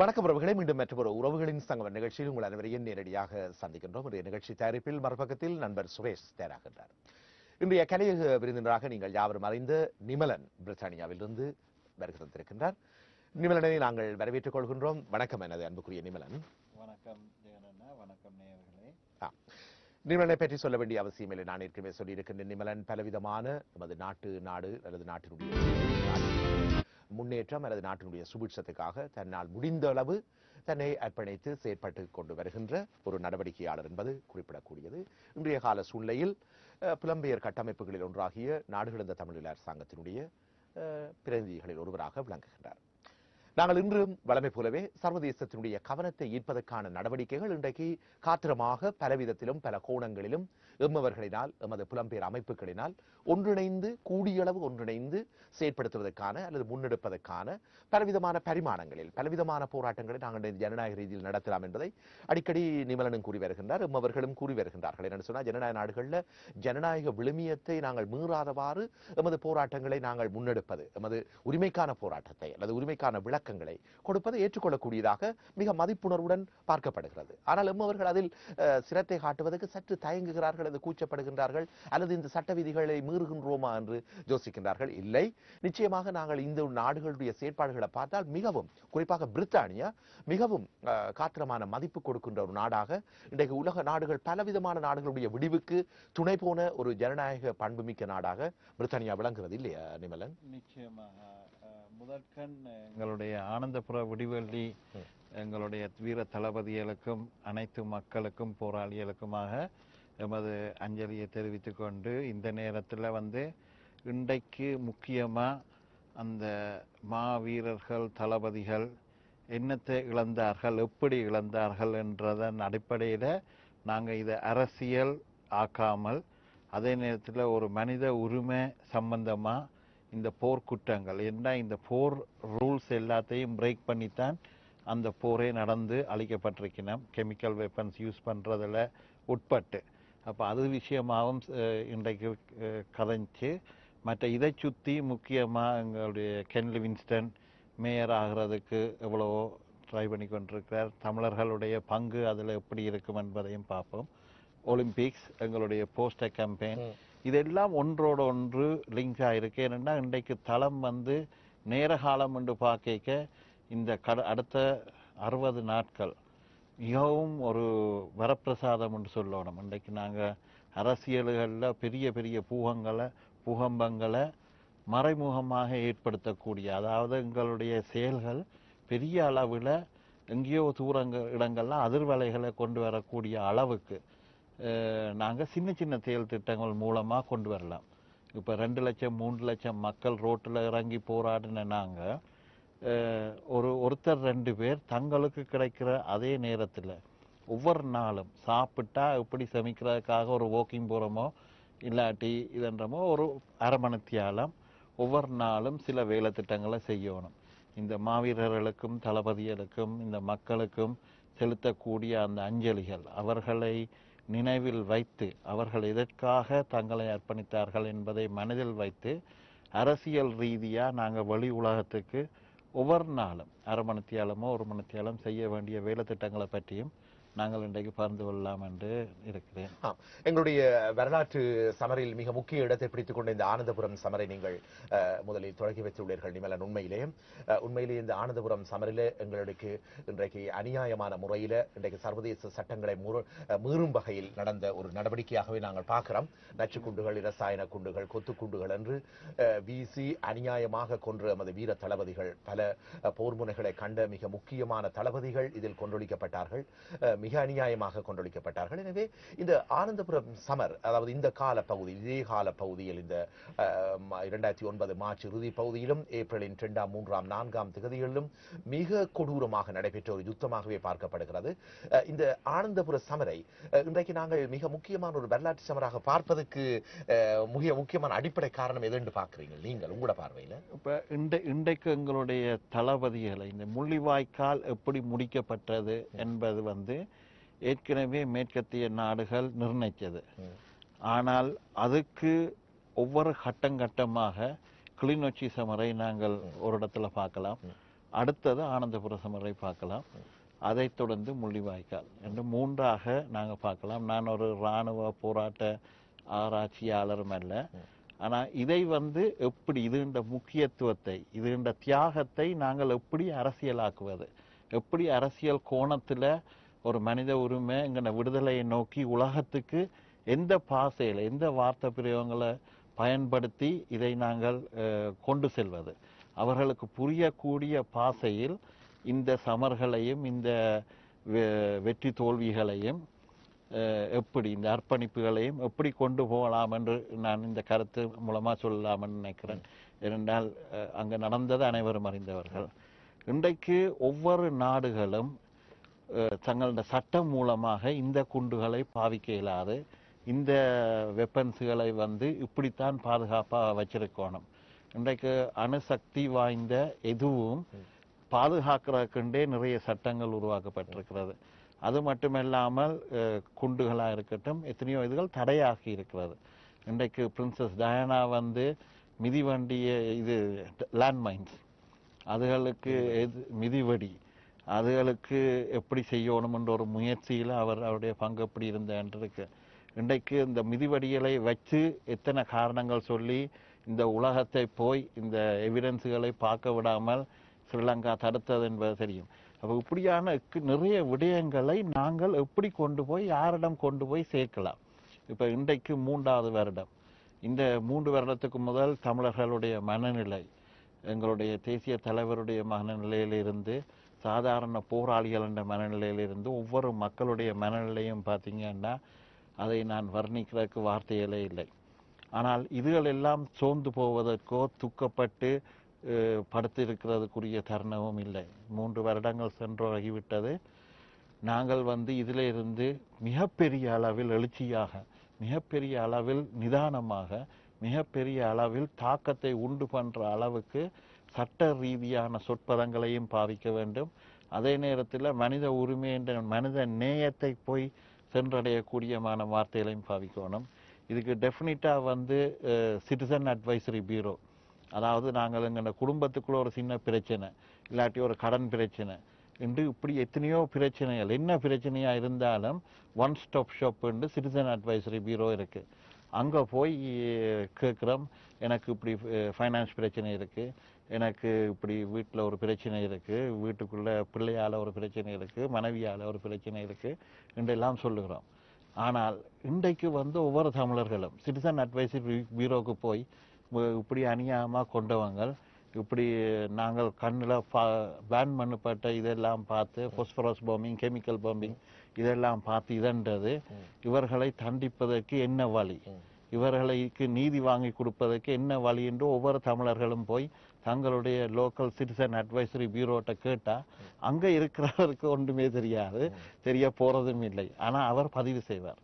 வணக்கம் உறவுகளை மீண்டும் மற்றொரு உறவுகளின் சங்கம் நிகழ்ச்சியில் உங்கள் அனைவரையும் நேரடியாக சந்திக்கின்றோம். இன்றைய நிகழ்ச்சி தயாரிப்பில் மறுபக்கத்தில் நண்பர் சுரேஷ் தயாராகின்றார் இன்றைய கலையக விருந்தினராக நீங்கள் யாவரும் அறிந்த நிமலன் பிரித்தானியாவிலிருந்து வருகை தந்திருக்கின்றார் நிமலனை நாங்கள் வரவேற்றுக் கொள்கின்றோம். வணக்கம் எனது அன்புக்குரிய நிமலன். வணக்கம் வணக்கம் நேயர்களே. நிமலனை பற்றி சொல்ல வேண்டிய அவசியம் இல்லை நான் ஏற்கனவே சொல்லியிருக்கின்ற நிமலன் பலவிதமான நமது நாட்டு நாடு அல்லது நாட்டினுடைய முன்னேற்றம் அல்லது நாட்டினுடைய சுபிட்சத்துக்காக தன்னால் முடிந்த அளவு தன்னை அர்ப்பணித்து செயற்பட்டு கொண்டு வருகின்ற ஒரு நடவடிக்கையாளர் என்பது குறிப்பிடக்கூடியது. இன்றைய கால சூழ்நிலையில் புலம்பெயர் கட்டமைப்புகளில் ஒன்றாகிய நாடுகளந்த தமிழில் அரசாங்கத்தினுடைய பிரதிநிதிகளில் ஒருவராக விளங்குகின்றார். நாங்கள் இன்றும் வளமை போலவே சர்வதேசத்தினுடைய கவனத்தை ஈர்ப்பதற்கான நடவடிக்கைகள் இன்றைக்கு காத்திரமாக பலவிதத்திலும் பல கோணங்களிலும் எம்மவர்களினால் எமது புலம்பெயர் அமைப்புகளினால் ஒன்றிணைந்து கூடியளவு ஒன்றிணைந்து செயற்படுத்துவதற்கான அல்லது முன்னெடுப்பதற்கான பலவிதமான பரிமாணங்களில் பலவிதமான போராட்டங்களை நாங்கள் ஜனநாயக ரீதியில் நடத்தலாம் என்பதை அடிக்கடி நிமலனும் கூறி வருகின்றார் எம்மவர்களும் கூறி வருகின்றார்கள். என்னென்னு சொன்னால் ஜனநாயக நாடுகளில் ஜனநாயக விழுமியத்தை நாங்கள் மீறாதவாறு எமது போராட்டங்களை நாங்கள் முன்னெடுப்பது எமது உரிமைக்கான போராட்டத்தை அல்லது உரிமைக்கான விளக்கங்களை கொடுப்பது ஏற்றுக்கொள்ளக்கூடியதாக மிக மதிப்புணர்வுடன் பார்க்கப்படுகிறது. ஆனால் எம்மவர்கள் அதில் சிரத்தை காட்டுவதற்கு சற்று தயங்குகிறார்கள் அல்லது கூச்சப்படுகின்றார்கள் அல்லது இந்த சட்ட விதிகளை மீறுகின்றோமா என்று யோசிக்கின்றார்கள். இல்லை. நிச்சயமாக நாங்கள் இந்த நாடுகளுடைய செயற்பாடுகளை பார்த்தால் மிகவும் குறிப்பாக பிரித்தானியா மிகவும் காத்திரமான மதிப்பு கொடுக்கின்ற ஒரு நாடாக இன்றைக்கு உலக நாடுகள் பலவிதமான நாடுகளுடைய விடிவுக்கு துணை போன ஒரு ஜனநாயக பண்புமிக்க நாடாக பிரித்தானியா விளங்குகிறது இல்லையா நிமலன்? நிச்சயமாக முதற்கண் எங்களுடைய ஆனந்தபுர விடிவெள்ளி. எங்களுடைய வீர தளபதிகளுக்கும் அனைத்து மக்களுக்கும் போராளிகளுக்குமாக எமது அஞ்சலியை தெரிவித்து கொண்டு இந்த நேரத்தில் வந்து இன்றைக்கு முக்கியமாக அந்த மாவீரர்கள் தளபதிகள் என்னத்தை இழந்தார்கள் எப்படி இழந்தார்கள் என்றதன் அடிப்படையில் நாங்கள் இதை அரசியல் ஆக்காமல் அதே நேரத்தில் ஒரு மனித உரிமை சம்பந்தமாக இந்த போர்க்குற்றங்கள் என்ன இந்த போர் ரூல்ஸ் எல்லாத்தையும் பிரேக் பண்ணித்தான் அந்த போரே நடந்து அழிக்கப்பட்டிருக்கணும் கெமிக்கல் வெப்பன்ஸ் யூஸ் பண்ணுறதில் உட்பட்டு. அப்போ அது விஷயமாகவும் இன்றைக்கு அஹ், கதைச்சு மற்ற இதை சுற்றி முக்கியமாக எங்களுடைய கென் லிவின்ஸ்டன் மேயர் ஆகிறதுக்கு எவ்வளவோ ட்ரை பண்ணி கொண்டிருக்கிறார் தமிழர்களுடைய பங்கு அதில் எப்படி இருக்கும் என்பதையும் பார்ப்போம். ஒலிம்பிக்ஸ் எங்களுடைய போஸ்டர் கேம்பெயின். இதெல்லாம் ஒன்றோட ஒன்று லிங்க் ஆகிருக்கு ஏன்னா இன்றைக்கு தளம் வந்து நேர காலம் என்று பார்க்க இந்த கட அடுத்த அறுபது நாட்கள் மிகவும் ஒரு வரப்பிரசாதம் என்று சொல்லணும். இன்றைக்கு நாங்கள் அரசியல்களில் பெரிய பெரிய பூகங்களை பூகம்பங்களை மறைமுகமாக ஏற்படுத்தக்கூடிய அதாவது எங்களுடைய செயல்கள் பெரிய அளவில் எங்கேயோ தூரங்க இடங்களில் அதிர்வலைகளை கொண்டு வரக்கூடிய அளவுக்கு நாங்கள் சின்ன சின்ன செயல் திட்டங்கள் மூலமாக கொண்டு வரலாம். இப்போ ரெண்டு லட்சம் மூன்று லட்சம் மக்கள் ரோட்டில் இறங்கி போராடின நாங்கள் ஒரு ஒருத்தர் ரெண்டு பேர் தங்களுக்கு கிடைக்கிற அதே நேரத்தில் ஒவ்வொரு நாளும் சாப்பிட்டா எப்படி சமைக்கிறதுக்காக ஒரு வாக்கிங் போகிறோமோ இல்லாட்டி இதன்றமோ ஒரு அரை மணித்தியாலம் ஒவ்வொரு நாளும் சில வேலை திட்டங்களை செய்யணும். இந்த மாவீரர்களுக்கும் தளபதிகளுக்கும் இந்த மக்களுக்கும் செலுத்தக்கூடிய அந்த அஞ்சலிகள் அவர்களை நினைவில் வைத்து அவர்கள் எதற்காக தங்களை அர்ப்பணித்தார்கள் என்பதை மனதில் வைத்து அரசியல் ரீதியாக நாங்கள் வெளி உலகத்துக்கு ஒவ்வொரு நாளும் அரை மணித்தியாலமோ ஒரு மணித்தியாலம் செய்ய வேண்டிய வேலை திட்டங்களை பற்றியும் நாங்கள் இன்றைக்கு பகிர்ந்து கொள்ளலாம் என்று இருக்கிறேன். எங்களுடைய வரலாற்று சமரில் மிக முக்கிய இடத்தை பிடித்துக் கொண்ட இந்த ஆனந்தபுரம் சமரை நீங்கள் முதலில் தொடங்கி வைத்துள்ளீர்கள் நிமலன் உண்மையிலே. உண்மையிலே இந்த ஆனந்தபுரம் சமரிலே எங்களுக்கு இன்றைக்கு அநியாயமான முறையில இன்றைக்கு சர்வதேச சட்டங்களை மீறும் வகையில் நடந்த ஒரு நடவடிக்கையாகவே நாங்கள் பார்க்கிறோம். நச்சு குண்டுகள் இரசாயன குண்டுகள் கொத்துக்குண்டுகள் என்று வீசி அநியாயமாக கொன்ற நமது வீர தளபதிகள் பல போர்முனைகளை போர் முனைகளை கண்ட மிக முக்கியமான தளபதிகள் இதில் கொன்றொழிக்கப்பட்டார்கள். அஹ், மிக அநியாயமாக கொன்றொழிக்கப்பட்டார்கள். எனவே இந்த ஆனந்தபுரம் சமர் அதாவது இந்த கால பகுதி இதே கால பகுதியில் இந்த இரண்டாயிரத்தி ஒன்பது மார்ச் இறுதி பகுதியிலும் ஏப்ரலின் இரண்டாம் மூன்றாம் நான்காம் திகதிகளிலும் மிக கொடூரமாக நடைபெற்ற ஒரு யுத்தமாகவே பார்க்கப்படுகிறது. இந்த ஆனந்தபுர சமரை இன்றைக்கு நாங்கள் மிக முக்கியமான ஒரு வரலாற்று சமராக பார்ப்பதற்கு மிக முக்கியமான அடிப்படை காரணம் எதுன்னு பார்க்குறீங்க நீங்கள் உங்களோட பார்வையில. இப்போ இண்டை இன்றைக்கு எங்களுடைய தளபதிகளை இந்த முள்ளிவாய்க்கால் எப்படி முடிக்கப்பட்டது என்பது வந்து ஏற்கனவே மேற்கத்திய நாடுகள் நிர்ணயித்தது. ஆனால் அதுக்கு ஒவ்வொரு கட்டங்கட்டமாக கிளிநொச்சி சமரை நாங்கள் ஒரு இடத்துல பார்க்கலாம். அடுத்தது ஆனந்தபுர சமரை பார்க்கலாம். அதைத் தொடர்ந்து முள்ளிவாய்க்கால் என்று மூன்றாக நாங்க பார்க்கலாம். நான் ஒரு இராணுவ போராட்ட ஆராய்ச்சியாளரும் அல்ல. ஆனா இதை வந்து எப்படி இதுண்ட முக்கியத்துவத்தை இதுண்ட தியாகத்தை நாங்கள் எப்படி அரசியலாக்குவது எப்படி அரசியல் கோணத்துல ஒரு மனித உரிமை எங்கன விடுதலையை நோக்கி உலகத்துக்கு எந்த பாசையில் எந்த வார்த்தை பிரயோகங்களை பயன்படுத்தி இதை நாங்கள் கொண்டு செல்வது. அவர்களுக்கு புரியக்கூடிய பாசையில் இந்த சமர்களையும் இந்த வெ- வெற்றி தோல்விகளையும் எப்படி இந்த அர்ப்பணிப்புகளையும் எப்படி கொண்டு போகலாம் என்று நான் இந்த கருத்து மூலமாக சொல்லலாம்னு நினைக்கிறேன். ஏனென்றால் அங்கே நடந்தது அனைவரும் அறிந்தவர்கள். இன்றைக்கு ஒவ்வொரு நாடுகளும் தங்களோட சட்டம் மூலமாக இந்த குண்டுகளை பாவிக்க இயலாது. இந்த வெப்பன்ஸுகளை வந்து இப்படித்தான் பாதுகாப்பாக வச்சிருக்கணும். இன்றைக்கு அணுசக்தி வாய்ந்த எதுவும் பாதுகாக்கிறதுக்குண்டே நிறைய சட்டங்கள் உருவாக்கப்பட்டிருக்கிறது. அது மட்டுமல்லாமல் அஹ், குண்டுகளா இருக்கட்டும் எத்தனையோ இதுகள் தடையாகி இருக்கிறது. இன்றைக்கு பிரின்சஸ் டயானா வந்து மிதிவண்டிய இது லேண்ட்மைன்ஸ் அதுகளுக்கு எது மிதிவடி. அதுகளுக்கு எப்படி செய்யணும்ன்ற ஒரு முயற்சியில் அவர் அவருடைய பங்கு எப்படி இருந்தேன்றதுக்கு இன்றைக்கு இந்த மிதிவடிகளை வச்சு எத்தனை காரணங்கள் சொல்லி இந்த உலகத்தை போய் இந்த எவிடன்ஸுகளை பார்க்க விடாமல் ஸ்ரீலங்கா தடுத்தது என்பது தெரியும். அப்போ இப்படியான நிறைய விடயங்களை நாங்கள் எப்படி கொண்டு போய் யாரிடம் கொண்டு போய் சேர்க்கலாம்? இப்போ இன்றைக்கு மூன்றாவது வருடம். இந்த மூன்று வருடத்துக்கு முதல் தமிழர்களுடைய மனநிலை எங்களுடைய தேசிய தலைவருடைய மனநிலையிலிருந்து சாதாரண போராளிகள் என்ற மனநிலையிலிருந்து ஒவ்வொரு மக்களுடைய மனநிலையும் பார்த்தீங்கன்னா அதை நான் வர்ணிக்கிறதுக்கு வார்த்தைகளே இல்லை. ஆனால் இதுகளெல்லாம் சோர்ந்து போவதற்கோ துக்கப்பட்டு படுத்திருக்கிறதுக்குரிய தருணமும் இல்லை. மூன்று வருடங்கள் சென்றாகிவிட்டது. நாங்கள் வந்து இதிலிருந்து மிகப்பெரிய அளவில் எழுச்சியாக மிகப்பெரிய அளவில் நிதானமாக மிகப்பெரிய அளவில் தாக்கத்தை உண்டு பண்ணுற அளவுக்கு சட்ட ரீதியான சொற்பதங்களையும் பாவிக்க வேண்டும். அதே நேரத்தில் மனித உரிமை என்ற மனித நேயத்தை போய் சென்றடையக்கூடியமான வார்த்தைகளையும் பாவிக்கணும். இதுக்கு டெஃபினட்டாக வந்து சிட்டிசன் அட்வைசரி பியூரோ அதாவது நாங்கள் எங்கள் குடும்பத்துக்குள்ள ஒரு சின்ன பிரச்சனை இல்லாட்டி ஒரு கடன் பிரச்சனை. என்று இப்படி எத்தனையோ பிரச்சனைகள் என்ன பிரச்சனையாக இருந்தாலும் one stop shop citizen advisory bureau இருக்குது அங்கே போய் கேட்குறோம் எனக்கு இப்படி ஃபைனான்ஸ் பிரச்சனை இருக்குது எனக்கு இப்படி வீட்டில் ஒரு பிரச்சனை இருக்கு வீட்டுக்குள்ள பிள்ளையால ஒரு பிரச்சனை இருக்கு மனைவியால ஒரு பிரச்சனை இருக்கு என்றெல்லாம் சொல்லுகிறோம். ஆனால் இன்றைக்கு வந்து ஒவ்வொரு தமிழர்களும் சிட்டிசன் அட்வைசரி பியூரோக்கு போய் இப்படி அநியாயமா கொண்டவங்க இப்படி நாங்கள் கண்ணில் பேன் பண்ணப்பட்ட இதெல்லாம் பார்த்து பொஸ்பரஸ் பாம்பிங் கெமிக்கல் பாம்பிங் இதெல்லாம் பார்த்து இதன்றது இவர்களை தண்டிப்பதற்கு என்ன வழி? இவர்களுக்கு நீதி வாங்கி கொடுப்பதற்கு என்ன வழி என்று ஒவ்வொரு தமிழர்களும் போய் தங்களுடைய லோக்கல் சிட்டிசன் அட்வைசரி பியூரோட்ட கேட்டால் அங்கே இருக்கிறவருக்கு ஒன்றுமே தெரியாது. தெரிய போகிறதும் இல்லை. ஆனால் அவர் பதிவு செய்வார்.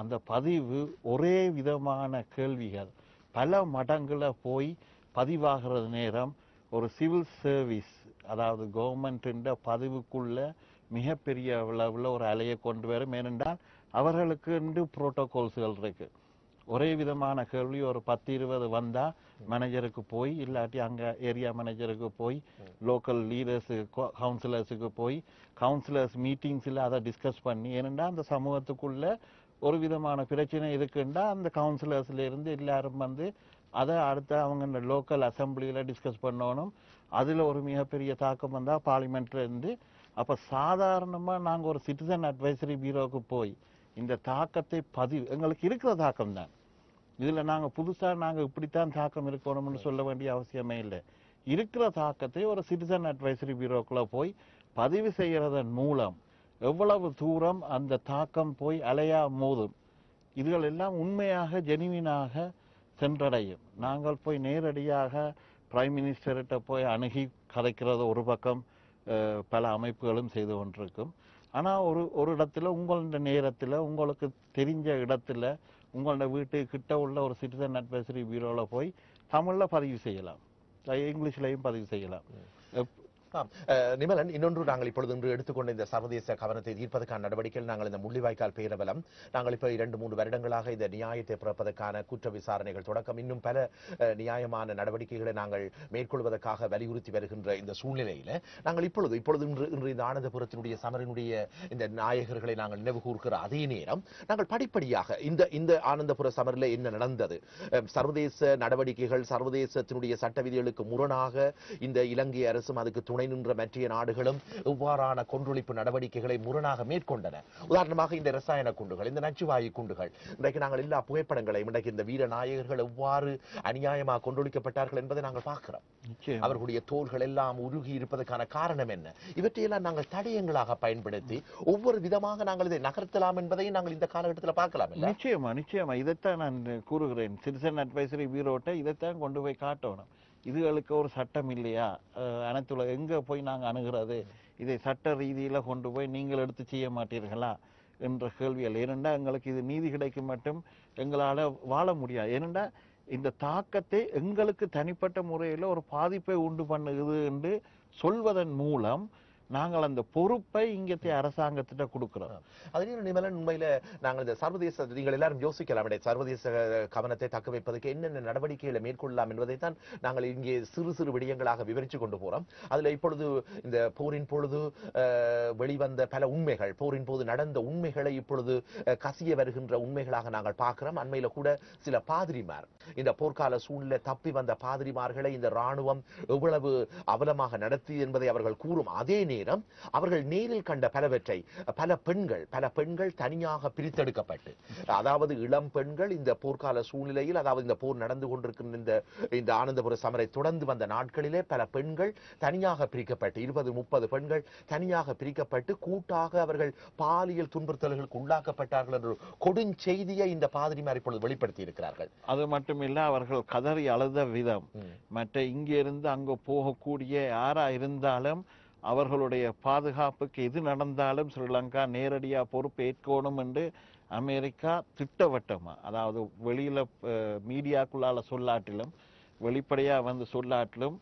அந்த பதிவு ஒரே விதமான கேள்விகள். பல மடங்கில் போய் பதிவாகிறது நேரம் ஒரு சிவில் சர்வீஸ் அதாவது கவர்மெண்ட்டுன்ற பதிவுக்குள்ள மிகப்பெரிய அளவில் ஒரு அலையை கொண்டு வரும். ஏனென்றால் அவர்களுக்கு புரோட்டோகால்ஸ்கள் இருக்குது ஒரே விதமான கேள்வி ஒரு பத்து இருபது வந்தா மேனேஜருக்கு போய் இல்லாட்டி அங்க ஏரியா மேனேஜருக்கு போய் லோக்கல் லீடர்ஸு கவுன்சிலர்ஸுக்கு போய் கவுன்சிலர்ஸ் மீட்டிங்ஸில் அதை டிஸ்கஸ் பண்ணி ஏனென்றா அந்த சமூகத்துக்குள்ள ஒரு விதமான பிரச்சனை இருக்குண்டா அந்த கவுன்சிலர்ஸ்ல இருந்து எல்லாரும் வந்து அதை அடுத்து அவங்க இந்த லோக்கல் அசம்பிளியில டிஸ்கஸ் பண்ணணும். அதுல ஒரு மிகப்பெரிய தாக்கம் வந்தா பார்லிமெண்ட்ல இருந்து அப்ப சாதாரணமா நாங்க ஒரு சிட்டிசன் அட்வைசரி பீரோவுக்கு போய் இந்த தாக்கத்தை பதிவு எங்களுக்கு இருக்கிற தாக்கம் தான் இதுல நாங்க புதுசா நாங்க இப்படித்தான் தாக்கம் இருக்கணும்னு சொல்ல வேண்டிய அவசியமே இல்லை. இருக்கிற தாக்கத்தை ஒரு சிட்டிசன் அட்வைசரி பியூரோக்குள்ள போய் பதிவு செய்யறதன் மூலம் எவ்வளவு தூரம் அந்த தாக்கம் போய் அலையா மோதும் இதுகள் எல்லாம் உண்மையாக ஜெனுவினாக சென்றடையும். நாங்கள் போய் நேரடியாக பிரைம் மினிஸ்டர்கிட்ட போய் அணுகி கதைக்கிறது ஒரு பக்கம் பல அமைப்புகளும் செய்து கொண்டிருக்கும். ஆனா ஒரு ஒரு இடத்துல உங்களோட நேரத்துல உங்களுக்கு தெரிஞ்ச இடத்துல உங்களோட வீட்டு கிட்ட உள்ள ஒரு சிட்டிசன் அட்வைசரி பியூரோல போய் தமிழ்ல பதிவு செய்யலாம். இங்கிலீஷ்லயும் பதிவு செய்யலாம். நிமலன் இன்னொன்று நாங்கள் இப்பொழுது இன்று எடுத்துக்கொண்ட இந்த சர்வதேச கவனத்தை ஈர்ப்பதற்கான நடவடிக்கையில் நாங்கள் இந்த முள்ளிவாய்க்கால் பேரவலம் நாங்கள் இப்போ இரண்டு மூன்று வருடங்களாக இந்த நியாயத்தை பிறப்பதற்கான குற்ற விசாரணைகள் தொடக்கம். இன்னும் பல நியாயமான நடவடிக்கைகளை நாங்கள் மேற்கொள்வதற்காக வலியுறுத்தி வருகின்ற இந்த சூழ்நிலையில நாங்கள் இப்பொழுது இப்பொழுது இன்று இன்று இந்த ஆனந்தபுரத்தினுடைய சமரனுடைய இந்த நாயகர்களை நாங்கள் நினைவு கூறுகிற அதே நேரம் நாங்கள் படிப்படியாக இந்த இந்த ஆனந்தபுர சமரில் என்ன நடந்தது? சர்வதேச நடவடிக்கைகள் சர்வதேசத்தினுடைய சட்ட விதிகளுக்கு முரணாக இந்த இலங்கை அரசும் அதுக்கு துணை நின்ற மற்ற நாடுகளும் இவ்வாறான கொன்றொழிப்பு நடவடிக்கைகளை முரணாக மேற்கொண்டன. உதாரணமாக இந்த ரசாயன குண்டுகள் இந்த நச்சுவாயு குண்டுகள். இன்றைக்கு நாங்கள் எல்லா புகைப்படங்களையும் இன்றைக்கு இந்த வீர நாயகர்கள் எவ்வாறு அநியாயமாக கொன்றொழிக்கப்பட்டார்கள் என்பதை நாங்கள் பார்க்கிறோம். அவர்களுடைய தோள்கள் எல்லாம் உருகி இருப்பதற்கான காரணம் என்ன? இவற்றையெல்லாம் நாங்கள் தடயங்களாக பயன்படுத்தி ஒவ்வொரு விதமாக நாங்கள் இதை நகர்த்தலாம் என்பதையும் நாங்கள் இந்த காலகட்டத்தில் பார்க்கலாம் நிச்சயமா நிச்சயமா. இதைத்தான் நான் கூறுகிறேன். சிட்டிசன் அட்வைசரி பீரோட்ட இதைத்தான் கொண்டு போய் காட்டணும். இதுகளுக்கு ஒரு சட்டம் இல்லையா? அனைத்துல எங்கே போய் நாங்கள் அணுகிறது? இதை சட்ட ரீதியில் கொண்டு போய் நீங்கள் எடுத்து செய்ய மாட்டீர்களா? என்ற கேள்விகள் ஏனென்றால் எங்களுக்கு இது நீதி கிடைக்கும் மட்டும் எங்களால் வாழ முடியாது. ஏனென்றால் இந்த தாக்கத்தை எங்களுக்கு தனிப்பட்ட முறையில் ஒரு பாதிப்பை உண்டு பண்ணுகிறது என்று சொல்வதன் மூலம் நாங்கள் அந்த பொறுப்பை இங்கத்தை அரசாங்கத்திட்ட கொடுக்கிறோம். அதே நிமலன் உண்மையில நாங்கள் இந்த சர்வதேச நீங்கள் எல்லாரும் யோசிக்கலாம் சர்வதேச கவனத்தை தக்க வைப்பதற்கு என்னென்ன நடவடிக்கைகளை மேற்கொள்ளலாம் என்பதைத்தான் நாங்கள் இங்கே சிறு சிறு விடயங்களாக விவரித்து கொண்டு போறோம். அதுல இப்பொழுது இந்த போரின் பொழுது வெளிவந்த பல உண்மைகள் போரின் போது நடந்த உண்மைகளை இப்பொழுது கசிய வருகின்ற உண்மைகளாக நாங்கள் பார்க்கிறோம். அண்மையில கூட சில பாதிரிமார் இந்த போர்க்கால சூழ்நிலை தப்பி வந்த பாதிரிமார்களை இந்த ராணுவம் எவ்வளவு அவலமாக நடத்தி என்பதை அவர்கள் கூறும். அதே நேரம் அவர்கள் நேரில் கண்ட பலவற்றை பல பெண்கள் பல பெண்கள் தனியாக பிரித்தெடுக்கப்பட்டு அதாவது இளம் பெண்கள் இந்த போர்க்கால சூழ்நிலையில் அதாவது இந்த போர் நடந்து கொண்டிருக்கின்ற இந்த இந்த ஆனந்தபுர சமரை தொடர்ந்து வந்த நாட்களிலே பல பெண்கள் தனியாக பிரிக்கப்பட்டு இருபது முப்பது பெண்கள் தனியாக பிரிக்கப்பட்டு கூட்டாக அவர்கள் பாலியல் துன்புறுத்தல்களுக்கு உள்ளாக்கப்பட்டார்கள் என்ற கொடுஞ்செய்தியை இந்த பாதிரிமார் இப்பொழுது வெளிப்படுத்தி இருக்கிறார்கள் அது மட்டுமில்ல அவர்கள் கதறி அழுத விதம். மற்ற இங்கிருந்து அங்க போகக்கூடிய யாரா இருந்தாலும் அவர்களுடைய பாதுகாப்புக்கு எது நடந்தாலும் ஸ்ரீலங்கா நேரடியாக பொறுப்பேற்கணும் என்று அமெரிக்கா திட்டவட்டமாக அதாவது வெளியில் மீடியாக்குள்ளால் மீடியாக்குள்ளால சொல்லாட்டிலும் வெளிப்படையாக வந்து சொல்லாட்டிலும்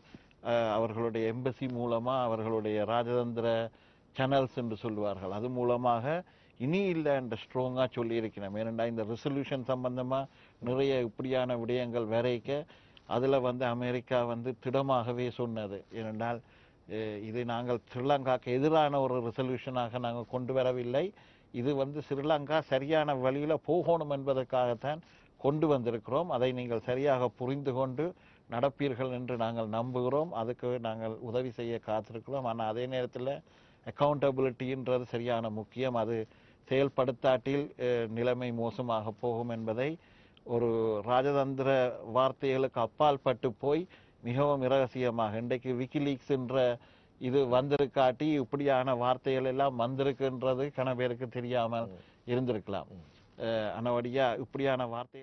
அவர்களுடைய எம்பசி மூலமாக அவர்களுடைய ராஜதந்திர சேனல்ஸ் என்று சொல்லுவார்கள். அது மூலமாக இனி இல்லை என்ற ஸ்ட்ராங்காக சொல்லி ஏனெண்டா இந்த ரெசல்யூஷன் சம்பந்தமாக நிறைய இப்படியான விடயங்கள் வரைக்க அதில் வந்து அமெரிக்கா வந்து திடமாகவே சொன்னது. ஏனென்றால் இது நாங்கள் ஸ்ரீலங்காக்கு எதிரான ஒரு ரெசல்யூஷனாக நாங்கள் கொண்டு வரவில்லை. இது வந்து ஸ்ரீலங்கா சரியான வழியில் போகணும் என்பதற்காகத்தான் கொண்டு வந்திருக்கிறோம். அதை நீங்கள் சரியாக புரிந்து கொண்டு நடப்பீர்கள் என்று நாங்கள் நம்புகிறோம். அதுக்கு நாங்கள் உதவி செய்ய காத்திருக்கிறோம். ஆனால் அதே நேரத்தில் அக்கௌண்டபிலிட்டின்றது சரியான முக்கியம். அது செயல்படுத்தாட்டில் நிலைமை மோசமாக போகும் என்பதை ஒரு ராஜதந்திர வார்த்தைகளுக்கு அப்பால் பட்டு போய் மிகவும் இரகசியமாக. இன்றைக்கு விக்கிலீக்ஸ் என்ற இது வந்திருக்காட்டி இப்படியான வார்த்தைகள் எல்லாம் வந்திருக்குன்றது கன பேருக்கு தெரியாமல் இருந்திருக்கலாம். அஹ், ஆனபடியா இப்படியான வார்த்தை